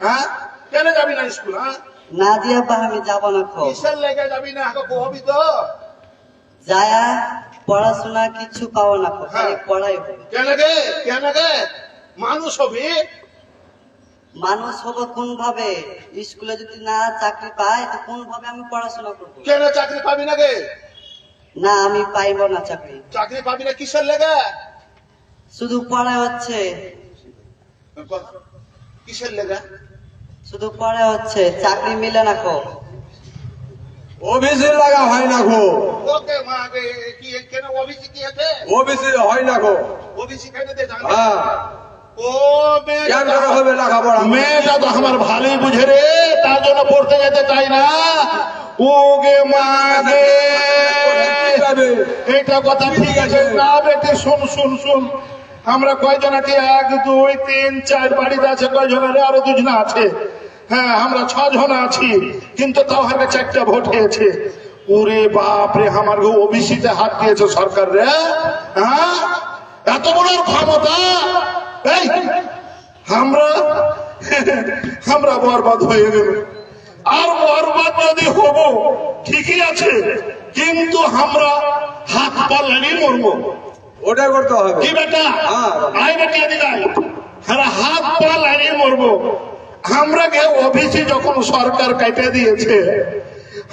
হ্যাঁ? কেন যাবি না স্কুল হ্যাঁ? না দিয়া বা আমি যাব না খো কিসের লেগে যাবি না হাঁকে হবি তো। যায়া পড়াশোনা কিছু পাবো না খো খালি হ্যাঁ। পড়াই হবে কেন গে? কেন গে? মানুষ হবি? মানুষ হব কোন ভাবে স্কুলে যদি না চাকরি পাই তো কোন ভাবে আমি পড়াশোনা করব? কেন চাকরি পাবি না গে? না আমি পাইব না চাকরি। চাকরি পাবি না কিসের লেগে? শুধু পড়া হচ্ছে। কিসের লেগে? শুধু পড়া হচ্ছে চাকরি মিলে না ওবিসি লাগা হয় না গো ওকে মা গে কি কেন ওবিসি কি ওবিসি হয় না গো ওবিসি কেটে দে জান হ্যাঁ। ও কেন হবে লেখাপড়া? মেয়েটা তো আমার ভালোই বুঝে রে তার জন্য পড়তে যেতে চাই না। গে। কথা ঠিক আছে। না বেটে শুন শুন শুন। আমরা কয়জন আছি? এক, দুই, তিন, চার, বাড়িতে আছে কয়জন আরে দুজন আছে। হ্যাঁ আমরা ছজন আছি, কিন্তু তাও হাতে চারটা ভোট হয়েছে। ওরে বাপ রে, আমার ওবিসিতে হাত দিয়েছে সরকার রে। হ্যাঁ? এত বড় ক্ষমতা? এই, আমরা আমরা বরবাদ হয়ে গেল। আর বরবাদ যদি হব, ঠিকই আছে, কিন্তু আমরা হাত পা লাগিয়ে মরবো। ওটা করতে হবে। কি বেটা? হ্যাঁ। আই বেটা দিলাই হ্যাঁ হাত পা লাগিয়ে মরবো। আমরা কে অফিসে যখন সরকার কেটে দিয়েছে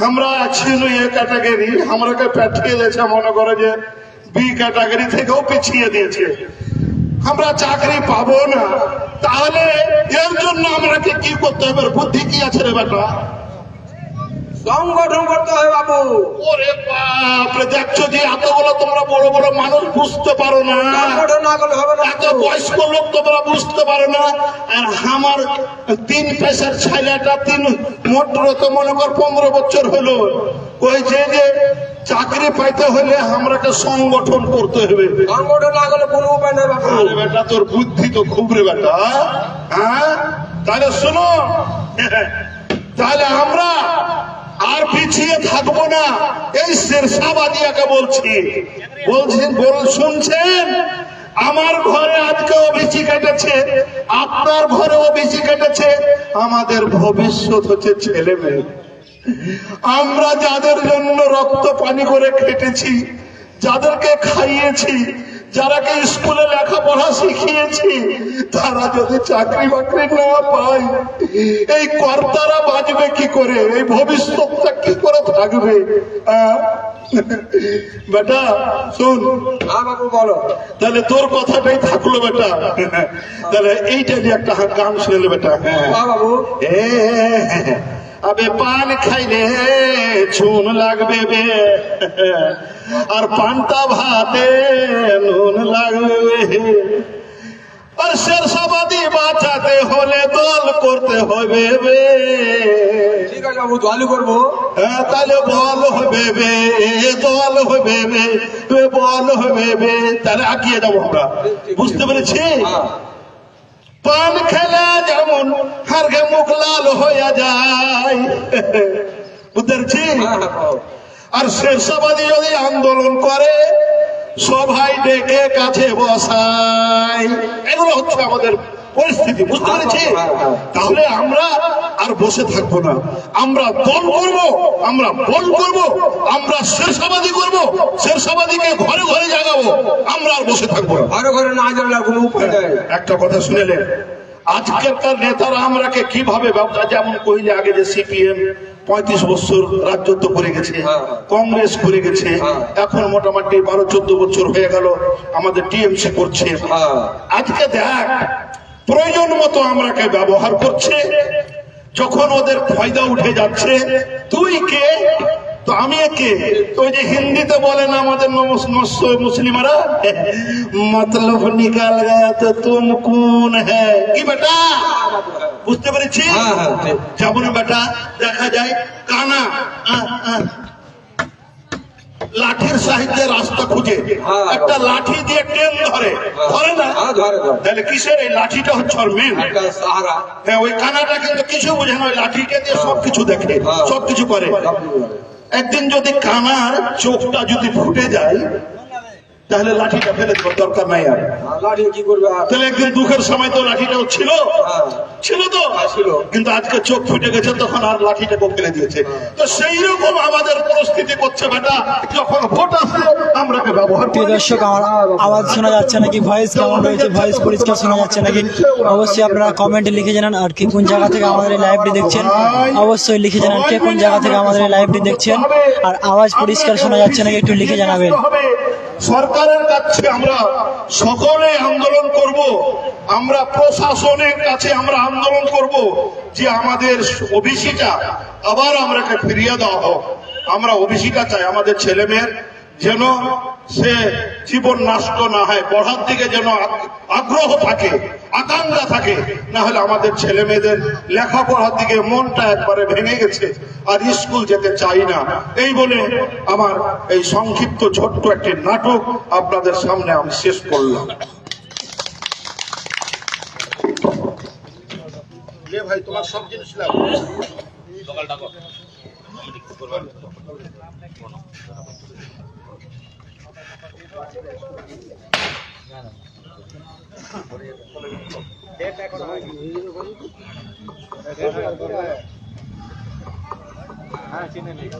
আমরা ছিল এ ক্যাটাগরি আমরাকে পাঠিয়ে দিয়েছে মনে করে যে বি ক্যাটাগরি থেকেও পিছিয়ে দিয়েছে। আমরা চাকরি পাবো না। তাহলে এর জন্য আমাকে কি করতে হবে? বুদ্ধি কি আছে রে বেটা? সংগঠন করতে হবে বাবু। ওরে বাপরে দেখছ যে এতগুলো তোমরা বড় বড় মানুষ বুঝতে পারো না। সংগঠন না করলে হবে না এত বয়স্ক লোক তোমরা বুঝতে পারো না। আর আমার তিন পেশার ছেলেটা তিন মোটর তো মনে কর পনেরো বছর হলো। কইছে যে চাকরি পাইতে হলে আমরা আমরাকে সংগঠন করতে হবে। সংগঠন না করলে কোনো উপায় নেই বাবু। আরে বেটা তোর বুদ্ধি তো খুব রে বেটা। হ্যাঁ? তাহলে শোনো তাহলে আমরা আর পিছিয়ে থাকব না। এই শেরশাবাদিয়াকে বলছি। বলছেন বল শুনছেন? আমার ঘরে আজকে ওবিসি কেটেছে। আপনার ঘরে ওবিসি কেটেছে। আমাদের ভবিষ্যৎ হচ্ছে ছেলে মেয়ে। আমরা যাদের জন্য রক্ত পানি করে খেটেছি, যাদেরকে খাইয়েছি যারাকে স্কুলে লেখাপড়া শিখিয়েছি তারা যদি চাকরি বাকরি না পায় এই কর্তারা বাঁচবে কি করে? এই ভবিষ্যৎটা কি করে থাকবে? বেটা শুন। হ্যাঁ বাবু বলো। তাহলে তোর কথাটাই থাকল বেটা। তাহলে এইটা যে একটা গান শুনলে বেটা। হ্যাঁ হ্যাঁ বাবু এ আবে পান খাইলে চুন লাগবে বে। আর পান্তা ভাতে নুন লাগবে। আর শেরশাবাদি বাঁচাতে হলে দল করতে হবে বে। ঠিক আছে বাবু চালু করব। হ্যাঁ, তাহলে বল হবে বে দল হবে বে বল হবে বে। তাহলে আগিয়ে যাব আমরা। বুঝতে পেরেছি? হ্যাঁ। পান খেলা যেমন হারগে মুখ লাল হইয়া যায়। বুঝতে আর শেরশাবাদী যদি আন্দোলন করে, সবাই ডেকে কাছে বসায়। এগুলো হচ্ছে আমাদের পরিস্থিতি বুঝতে পেরেছি? তাহলে আমরা আর বসে থাকব না। আমরা দল করব আমরা বল করব আমরা শেরশাবাদী করব শেরশাবাদীকে ঘরে ঘরে জাগাবো। আমরা আর বসে থাকব না। ঘরে ঘরে না জানলে কোনো উপায় নেই একটা কথা শুনেলেন আজকেরকার নেতারা আমরাকে কীভাবে ব্যবসা যেমন কইলে আগে যে সিপিএম পঁয়ত্রিশ বছর রাজত্ব করে গেছে হ্যাঁ। কংগ্রেস করে গেছে হ্যাঁ। এখন মোটামুটি বারো চোদ্দ বছর হয়ে গেল আমাদের টিএমসি করছে। হ্যাঁ। আজকে দেখ প্রয়োজন মতো আমরাকে ব্যবহার করছে। যখন ওদের ফায়দা উঠে যাচ্ছে তুই কে? তো আমি কে? ওই যে হিন্দিতে বলেন আমাদের মুসলিমরা মতলব নিকাল গয়া তো তুম কোন হ্যাঁ কি বেটা? বুঝতে পেরেছি হ্যাঁ, হ্যাঁ, যেমন বেটা দেখা যায় কানা। লাঠির সাহায্যে রাস্তা খুঁজে। হ্যাঁ। একটা লাঠি দিয়ে ট্রেন ধরে। ধরে না? হ্যাঁ ধরে ধরে। তাহলে কিসের এই লাঠিটা হচ্ছে ওর মেন সাহারা। হ্যাঁ ওই কানাটা কিন্তু কিছু বোঝে না ওই লাঠিটা দিয়ে সবকিছু দেখে হ্যাঁ। সবকিছু করে। সব কিছু করে। একদিন যদি কানার চোখটা যদি ফুটে যায় তাহলে লাঠিটা ফেলে দেওয়ার দরকার নাই আর। লাঠি কি করবে তাহলে একদিন দুঃখের সময় তো লাঠিটাও ছিল। হ্যাঁ। ছিল তো? ছিল। কিন্তু আজকে চোখ ফুটে গেছে তখন আর লাঠিটাকে ফেলে দিয়েছে। তো সেই রকম আমাদের পরিস্থিতি করছে বেটা যখন ভোট আসে আমরা ব্যবহার প্রিয় করি। দর্শক আমার আওয়াজ শোনা যাচ্ছে নাকি? ভয়েস কেমন রয়েছে? ভয়েস পরিষ্কার শোনা যাচ্ছে নাকি? অবশ্যই আপনারা কমেন্টে লিখে জানান আর কি কোন জায়গা থেকে আমাদের এই লাইভটি দেখছেন। অবশ্যই লিখে জানান কে কোন জায়গা থেকে আমাদের এই লাইভটি দেখছেন। আর আওয়াজ পরিষ্কার শোনা যাচ্ছে নাকি একটু লিখে জানাবেন। সরকারের কাছে আমরা সকলে আন্দোলন করব। আমরা প্রশাসনের কাছে আমরা আন্দোলন করব যে আমাদের ওবিসিটা আবার আমরাকে ফিরিয়ে দেওয়া হোক। আমরা ওবিসিটা চাই আমাদের ছেলে মেয়ের যেন সে জীবন নষ্ট না হয়, পড়ার দিকে যেন আগ্রহ থাকে, আকাঙ্ক্ষা থাকে। না হলে আমাদের ছেলে মেয়েদের লেখাপড়ার দিকে মনটা একবারে ভেঙে গেছে। আর স্কুল যেতে চাই না। এই বলে আমার এই সংক্ষিপ্ত ছোট্ট একটি নাটক আপনাদের সামনে আমি শেষ করলাম। ভাই তোমার সব জিনিস লাগবে। હા ચીને લઈ